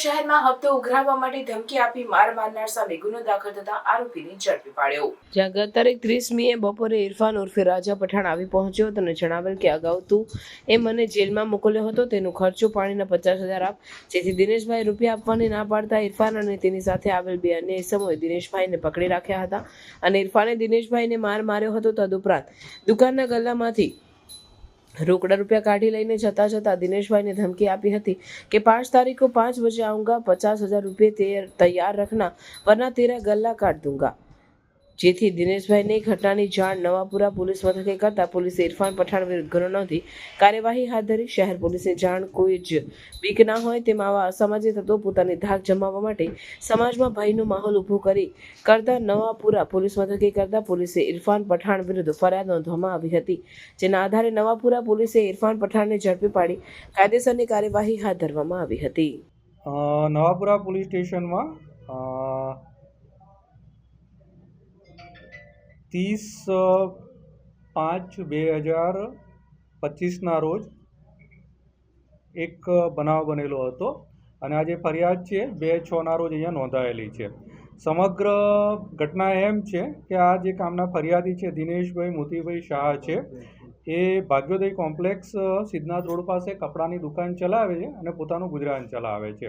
શહેરમાં હપ્તો ઉઘરાવવા માટે ધમકી આપી માર મારનાર સામે ગુનો દાખલ થતા આરોપીને ઝડપી પાડ્યો. જ્યાં ગત તારીખ ત્રીસ મીએ બપોરે ઇરફાન ઉર્ફે રાજા પઠાણ આવી પહોંચ્યો હતો અને જણાવેલ કે અગાઉ તું એ મને જેલમાં મોકલ્યો હતો, તેનું ખર્ચો પાણીના પચાસ હજાર આપ. જેથી દિનેશભાઈ રૂપિયા આપવાની ના પાડતા ઇરફાન અને તેની સાથે આવેલ બે અન્ય ઇસમોએ દિનેશભાઈને પકડી રાખ્યા હતા. અને ઇરફાને દિનેશભાઈને માર માર્યો હતો તદુપરાંત દુકાનના ગલ્લામાંથી રોકડા રૂપિયા કાઢી લઈને જતા જતા દિનેશભાઈને ધમકી આપી હતી કે પાંચ તારીખો પાંચ વજે આઉંગા, પચાસ હજાર રૂપિયા તૈયાર રખના, વરના તેરા ગલ્લા કાઢ દૂંગા. જેથી દિનેશભાઈને ઘટનાની જાણ નવાપુરા પોલીસ મથકે કરતા પોલીસે ઇરફાન પઠાણ વિરુદ્ધ ગુનો નોંધી કાર્યવાહી હાથ ધરી શહેર પોલીસે જાણ કોઈ જ બીક ના હોય તેમ આવા અસામાજિક તત્વો પોતાની ધાક જમાવવા માટે સમાજમાં ભયનો માહોલ ઊભો કરી કરતા નવાપુરા પોલીસ મથકે કરતા પોલીસે ઇરફાન પઠાણ વિરુદ્ધ ફરિયાદ નોંધવામાં આવી હતી, જેના આધારે નવાપુરા પોલીસે ઇરફાન પઠાણને ઝડપી પાડી કાયદેસરની કાર્યવાહી હાથ ધરવામાં આવી હતી. નવાપુરા પોલીસ સ્ટેશનમાં ત્રીસ પાંચ બે હજાર પચીસના રોજ એક બનાવ બનેલો હતો અને આ જે ફરિયાદ છે બે છના રોજ અહીંયા નોંધાયેલી છે. સમગ્ર ઘટના એમ છે કે આ જે કામના ફરિયાદી છે, દિનેશભાઈ મોતીભાઈ શાહ છે, એ ભાગ્યોદય કોમ્પ્લેક્સ સિદ્ધનાથ રોડ પાસે કપડાની દુકાન ચલાવે છે અને પોતાનું ગુજરાન ચલાવે છે.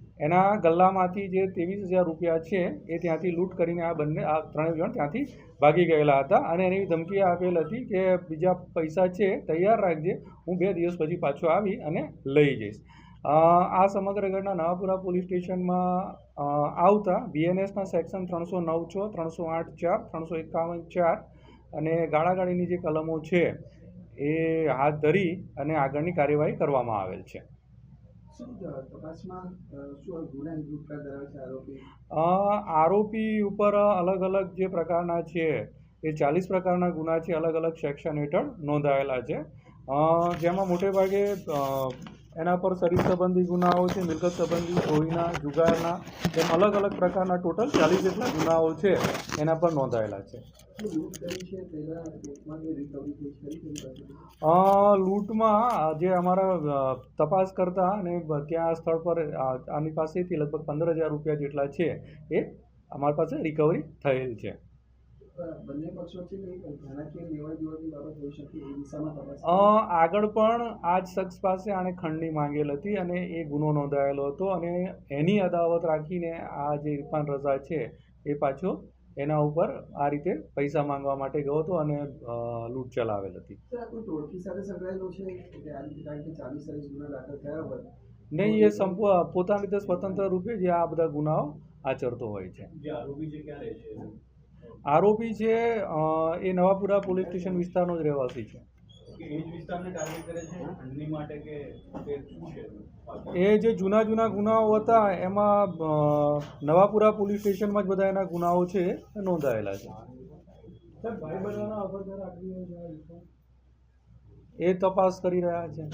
એના ગલ્લામાંથી જે ત્રેવીસ હજાર રૂપિયા છે, એ ત્યાંથી લૂંટ કરીને આ બંને, આ ત્રણેય જણ ત્યાંથી ભાગી ગયેલા હતા. અને એની ધમકી આપેલ હતી કે બીજા પૈસા છે, તૈયાર રાખજે, હું બે દિવસ પછી પાછો આવી અને લઈ જઈશ. આ સમગ્ર ઘટના નવાપુરા પોલીસ સ્ટેશનમાં આવતા બીએનએસના સેક્શન ત્રણસો નવ છ, ત્રણસો આઠ ચાર, ત્રણસો એકાવન ચાર અને ગાળાગાળીની જે કલમો છે, એ હાથ ધરી અને આગળની કાર્યવાહી કરવામાં આવેલ છે. આરોપી? ઉપર અલગ અલગ જે પ્રકારના છે, એ ચાલીસ પ્રકારના ગુના છે, અલગ અલગ સેક્શન હેઠળ નોંધાયેલા છે. જેમાં મોટે ભાગે એના પર શરીર સંબંધી ગુનાઓ છે, મિલકત સંબંધી ચોરીના જુગારના એમ અલગ અલગ પ્રકારના ટોટલ ચાલીસ જેટલા ગુનાઓ છે, એના પર નોંધાયેલા છે. લૂંટમાં જે અમારા તપાસ કરતા અને ત્યાં સ્થળ પર આની પાસેથી લગભગ પંદર હજાર રૂપિયા જેટલા છે એ અમારી પાસે રિકવરી થયેલ છે. આગળ પણ આ જ શખ્સ પાસે આણે ખંડની માંગેલ હતી અને એ ગુનો નોંધાયેલો હતો અને એની અદાવત રાખીને આ જે ઇરફાન રઝા છે એ પાછો એના ઉપર આ રીતે પૈસા માંગવા માટે ગયો હતો અને લૂંટ ચલાવેલ હતી. નહીં એ સંપૂ પોતાની રીતે સ્વતંત્ર રૂપે જે આ બધા ગુનાઓ આચરતો હોય છે. આરોપી છે એ નવાપુરા પોલીસ સ્ટેશન વિસ્તારનો જ રહેવાસી છે. એ જ જૂના જૂના ગુનાઓ હતા એમાં નવાપુરા પોલીસ સ્ટેશનમાં જ બધા એના ગુનાઓ છે નોંધાયેલા છે. એ તપાસ કરી રહ્યા છે.